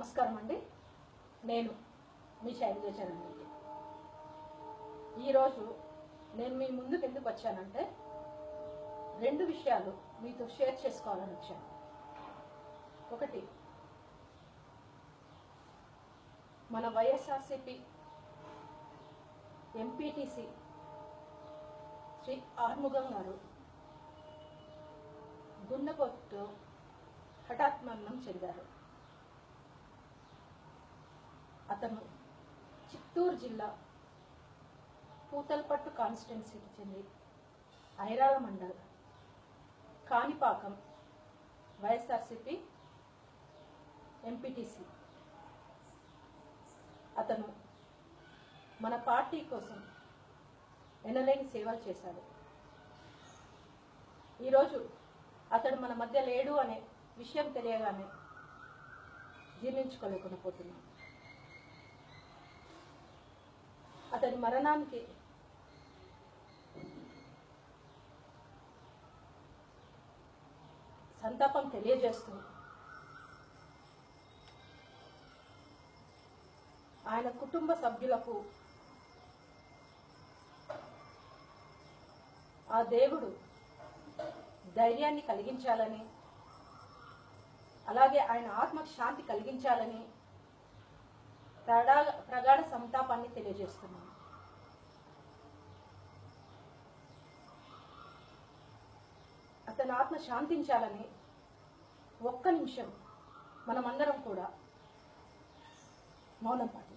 నమస్కారం అండి. నేను మీ శైలజాచరణ్ రెడ్డి ఈరోజు నేను మీ ముందుకు ఎందుకు వచ్చానంటే రెండు విషయాలు మీతో షేర్ చేసుకోవాలని వచ్చాను. ఒకటి మన వైఎస్ఆర్సిపి ఎంపీటీసీ శ్రీ ఆర్ముగం గారు గుండెపోటుతో హఠాత్మరణం చెందారు. అతను చిత్తూరు జిల్లా పూతల్పట్టు కాన్స్టిట్యున్సీకి చెంది ఐరాల మండల్ కాణిపాకం వైఎస్ఆర్సిపి ఎంపీటీసీ. అతను మన పార్టీ కోసం ఎనలేని సేవలు చేశాడు. ఈరోజు అతడు మన మధ్య లేడు అనే విషయం తెలియగానే జీర్ణించుకోలేకుండా పోతున్నాం అతని మరణానికి సంతాపం తెలియజేస్తుంది ఆయన కుటుంబ సభ్యులకు ఆ దేవుడు ధైర్యాన్ని కలిగించాలని అలాగే ఆయన ఆత్మకు శాంతి కలిగించాలని ప్రగాఢ ప్రగాఢ సంతాపాన్ని తెలియజేస్తున్నాను. అతని ఆత్మ శాంతించాలని ఒక్క నిమిషం మనమందరం కూడా మౌనం పాటిద్దాం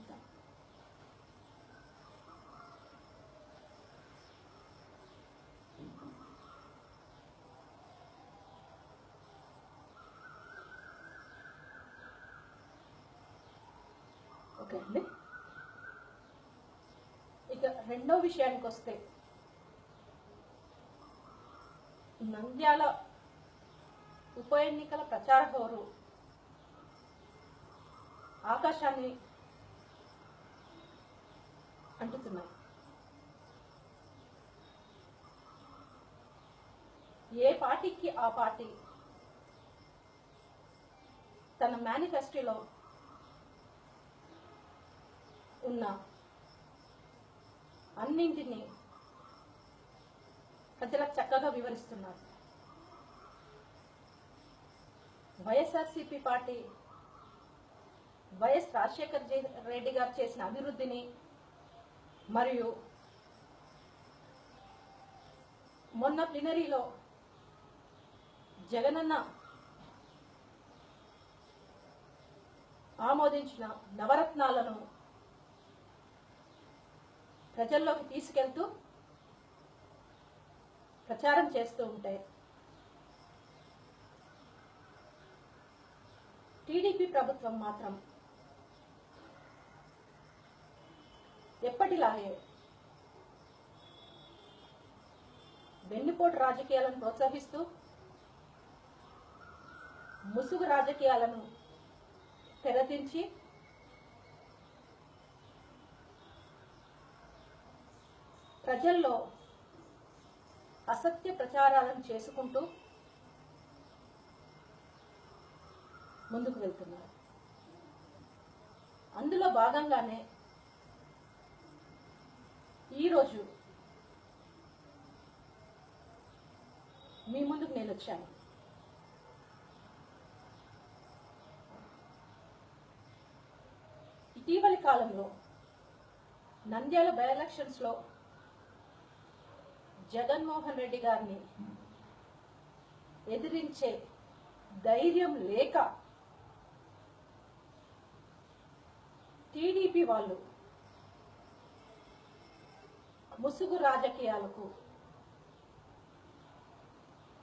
ఓకే అండి. ఇక రెండో విషయానికి వస్తే నంద్యాల ఉప ఎన్నికల ప్రచార హోరు ఆకాశాన్ని అంటుతున్నాయి. ఏ పార్టీకి ఆ పార్టీ తన మేనిఫెస్టోలో ఉన్న. అన్నింటినీ ప్రజలకు చక్కగా వివరిస్తున్నారు. YSRCP party YS Rajasekhar Reddy garu చేసిన అభివృద్ధిని మరియు మొన్న ప్లినరీలో జగనన్న ఆమోదించిన నవరత్నాలను ప్రజల్లోకి తీసుకెళ్తూ ప్రచారం చేస్తూ ఉంటే టీడీపీ ప్రభుత్వం మాత్రం ఎప్పటిలాగే వెన్నుపోటు రాజకీయాలను ప్రోత్సహిస్తూ ముసుగు రాజకీయాలను తెరదించి ప్రజల్లో అసత్య ప్రచారాలను చేసుకుంటూ ముందుకు వెళ్తున్నారు. అందులో భాగంగానే ఈరోజు మీ ముందుకు నేను వచ్చాను. ఇటీవలి కాలంలో నంద్యాల బై ఎలక్షన్స్లో జగన్మోహన్ రెడ్డి గారిని ఎదిరించే ధైర్యం లేక టీడీపీ వాళ్ళు ముసుగు రాజకీయాలకు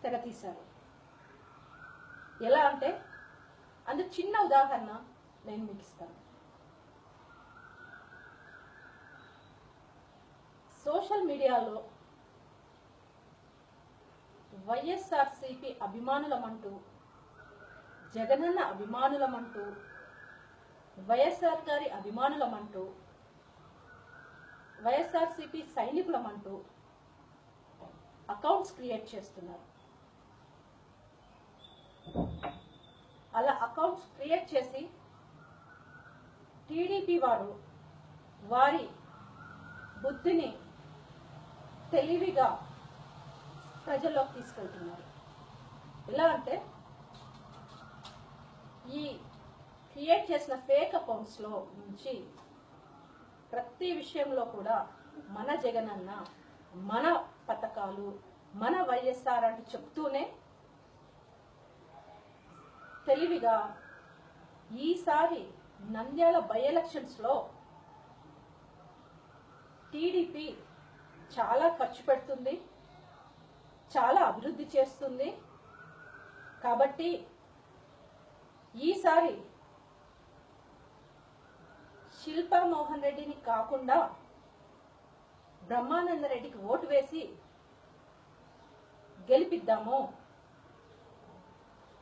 తెరతీశారు. ఎలా అంటే అందుకు చిన్న ఉదాహరణ నేను మీకు ఇస్తాను. సోషల్ మీడియాలో వైఎస్ఆర్సిపి అభిమానులమంటూ జగనన్న అభిమానులమంటూ వైఎస్ఆర్ గారి అభిమానులమంటూ వైఎస్ఆర్సిపి సైనికులమంటూ అకౌంట్స్ క్రియేట్ చేస్తున్నారు. అలా అకౌంట్స్ క్రియేట్ చేసి టీడీపీ వారు వారి బుద్ధిని తెలివిగా ప్రజల్లోకి తీసుకెళ్తున్నారు. ఎలా అంటే ఈ క్రియేట్ చేసిన ఫేక్ అకౌంట్స్లో నుంచి ప్రతి విషయంలో కూడా మన జగనన్న మన పథకాలు మన వైఎస్ఆర్ అంటూ చెప్తూనే తెలివిగా ఈసారి నంద్యాల బై ఎలక్షన్స్లో టీడీపీ చాలా ఖర్చు పెడుతుంది. చాలా అభివృద్ధి చేస్తుంది. కాబట్టి ఈసారి శిల్పా మోహన్ రెడ్డిని కాకుండా బ్రహ్మానంద రెడ్డికి ఓటు వేసి గెలిపిద్దాము.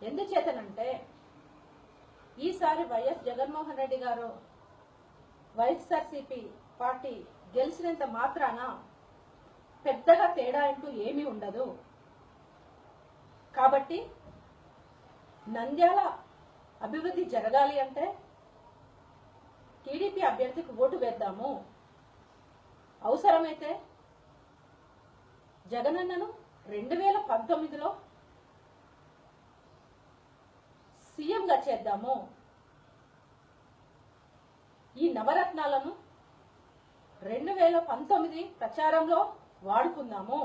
ఎందుచేతనంటే ఈసారి వైఎస్ జగన్మోహన్ రెడ్డి గారు వైఎస్ఆర్సీపీ పార్టీ గెలిచినంత మాత్రాన పెద్దగా తేడా అంటూ ఏమీ ఉండదు. కాబట్టి నంద్యాల అభివృద్ధి జరగాలి అంటే టీడీపీ అభ్యర్థికి ఓటు వేద్దాము. అవసరమైతే జగనన్నను రెండు వేల పంతొమ్మిదిలో సీఎంగా చేద్దాము. ఈ నవరత్నాలను రెండు వేల పంతొమ్మిది ప్రచారంలో వాడుకుందాము.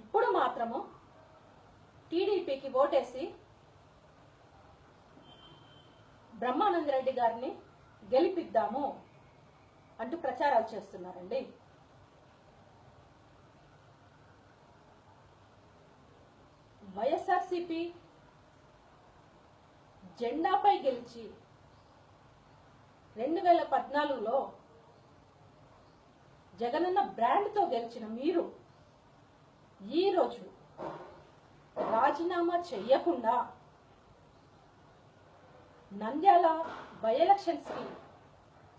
ఇప్పుడు మాత్రము టీడీపీకి ఓటేసి బ్రహ్మానంద రెడ్డి గారిని గెలిపిద్దాము అంటూ ప్రచారాలు చేస్తున్నారండి. వైఎస్ఆర్సిపి జెండాపై గెలిచి రెండు వేల పద్నాలుగులో జగనన్న బ్రాండ్తో గెలిచిన మీరు ఈరోజు రాజీనామా చెయ్యకుండా నంద్యాల బై ఎలక్షన్స్కి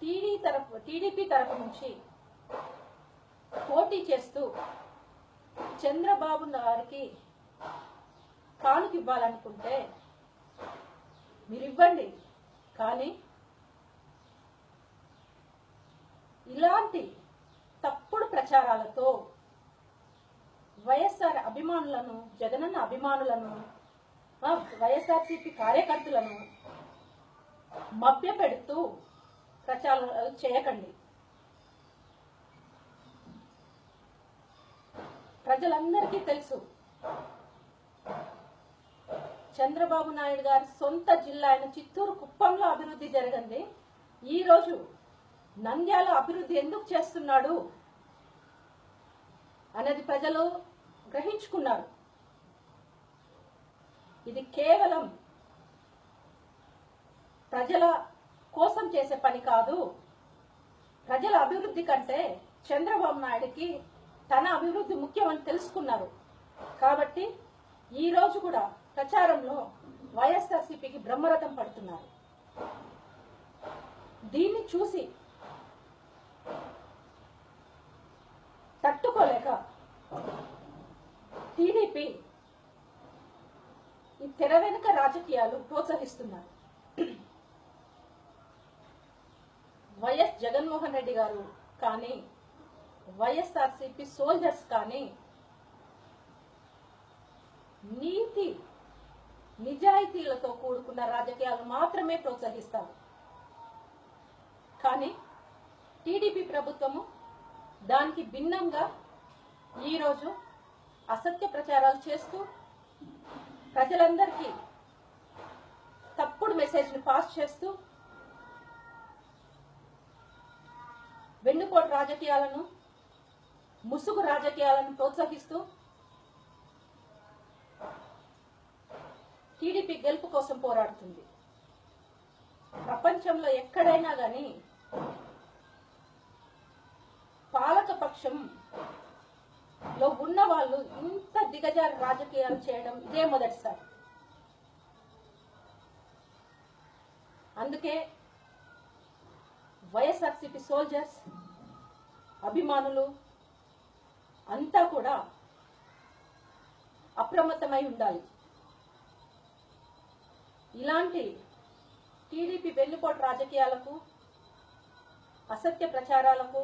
టీడీ తరపు టీడీపీ తరపు నుంచి పోటీ చేస్తూ చంద్రబాబు గారికి కానుక ఇవ్వాలనుకుంటే మీరు ఇవ్వండి కానీ ఇలాంటి తప్పుడు ప్రచారాలతో వైఎస్ఆర్ అభిమానులను జగనన్న అభిమానులను వైఎస్ఆర్సీపీ కార్యకర్తలను మభ్య పెడుతూ ప్రచారాలు చేయకండి. ప్రజలందరికీ తెలుసు చంద్రబాబు నాయుడు గారి సొంత జిల్లా అయిన చిత్తూరు కుప్పంలో అభివృద్ధి జరగండి ఈరోజు నంద్యాల అభివృద్ధి ఎందుకు చేస్తున్నాడు అనేది ప్రజలు గ్రహించుకున్నారు. ఇది కేవలం ప్రజల కోసం చేసే పని కాదు ప్రజల అభివృద్ధి కంటే చంద్రబాబు నాయుడికి తన అభివృద్ధి ముఖ్యమని తెలుసుకున్నారు. కాబట్టి ఈ రోజు కూడా ప్రచారంలో వైఎస్ఆర్సీపీకి బ్రహ్మరథం పడుతున్నారు. దీన్ని చూసి తట్టుకోలేక టీడీపీ వెనుక రాజకీయాలు ప్రోత్సహిస్తున్నారు. వైఎస్ జగన్మోహన్ రెడ్డి గారు కానీ వైఎస్ఆర్సిపి సోల్జర్స్ కానీ నీతి నిజాయితీలతో కూడుకున్న రాజకీయాలు మాత్రమే ప్రోత్సహిస్తారు. కానీ టీడీపీ ప్రభుత్వము దానికి భిన్నంగా ఈరోజు అసత్య ప్రచారాలు చేస్తూ ప్రజలందరికీ తప్పుడు మెసేజ్ని పాస్ చేస్తూ వెన్నుపోటు రాజకీయాలను ముసుగు రాజకీయాలను ప్రోత్సహిస్తూ టీడీపీ గెలుపు కోసం పోరాడుతుంది. ప్రపంచంలో ఎక్కడైనా కానీ పాలక పక్షం లో ఉన్న వాళ్ళు ఇంత దిగజారి రాజకీయాలు చేయడం ఇదే మొదటిసారి. అందుకే వైఎస్ఆర్సిపి సోల్జర్స్ అభిమానులు అంతా కూడా అప్రమత్తమై ఉండాలి. ఇలాంటి టీడీపీ వెన్నుపోటు రాజకీయాలకు అసత్య ప్రచారాలకు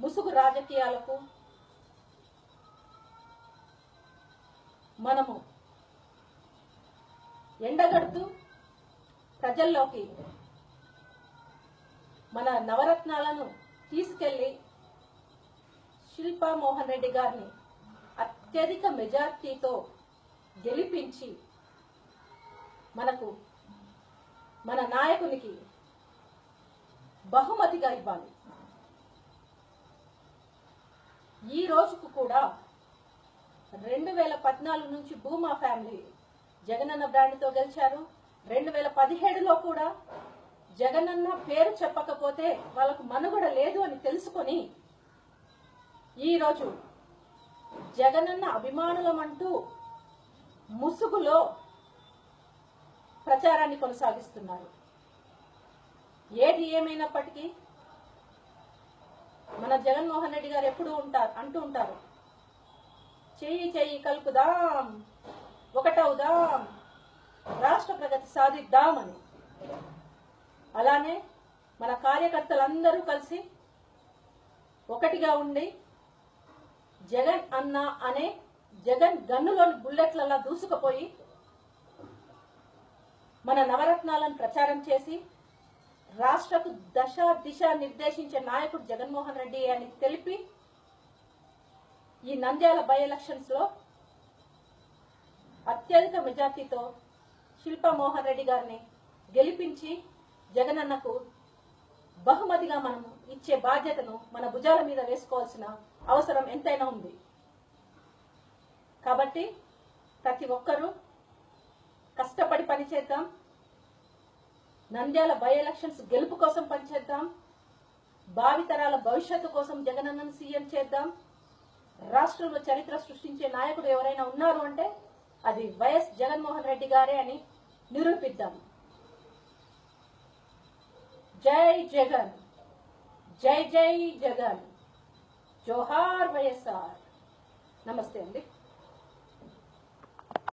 ముసుగు రాజకీయాలకు మనము ఎండగడుతూ ప్రజల్లోకి మన నవరత్నాలను తీసుకెళ్ళి శిల్పా మోహన్ రెడ్డి గారిని అత్యధిక మెజార్టీతో గెలిపించి మనకు మన నాయకునికి బహుమతిగా ఇవ్వాలి. ఈ రోజుకు కూడా రెండు వేల పద్నాలుగు నుంచి భూమా ఫ్యామిలీ జగనన్న బ్రాండ్తో గెలిచారు. రెండు వేల పదిహేడులో కూడా జగనన్న పేరు చెప్పకపోతే వాళ్ళకు మనుగడ లేదు అని తెలుసుకొని ఈరోజు జగనన్న అభిమానులమంటూ ముసుగులో ప్రచారాన్ని కొనసాగిస్తున్నారు. ఏది ఏమైనప్పటికీ మన జగన్మోహన్ రెడ్డి గారు ఎప్పుడు ఉంటారు అంటూ ఉంటారు. చేయి చెయ్యి కలుపుదాం ఒకటవుదాం రాష్ట్ర ప్రగతి సాధిద్దామని. అలానే మన కార్యకర్తలందరూ కలిసి ఒకటిగా ఉండి జగన్ అన్న అనే జగన్ గన్నులోని బుల్లెట్లలా దూసుకుపోయి మన నవరత్నాలను ప్రచారం చేసి రాష్ట్రకు దశ దిశ నిర్దేశించే నాయకుడు జగన్మోహన్ రెడ్డి అని తెలిపి ఈ నంద్యాల బై ఎలక్షన్స్లో అత్యధిక మెజార్టీతో శిల్పా మోహన్ రెడ్డి గారిని గెలిపించి జగనన్నకు బహుమతిగా మనం ఇచ్చే బాధ్యతను మన భుజాల మీద వేసుకోవాల్సిన అవసరం ఎంతైనా ఉంది. కాబట్టి ప్రతి ఒక్కరూ కష్టపడి పనిచేద్దాం. నంద్యాల బై ఎలక్షన్స్ గెలుపు కోసం పనిచేద్దాం. భావితరాల భవిష్యత్తు కోసం జగనన్నను సీఎం చేద్దాం. రాష్ట్రంలో చరిత్ర సృష్టించే నాయకుడు ఎవరైనా ఉన్నారు అంటే అది వైఎస్ జగన్మోహన్ రెడ్డి గారే అని నిరూపిద్దాం. జై జగన్. జై జై జగన్. జోహార్ వైఎస్ఆర్. నమస్తే అండి.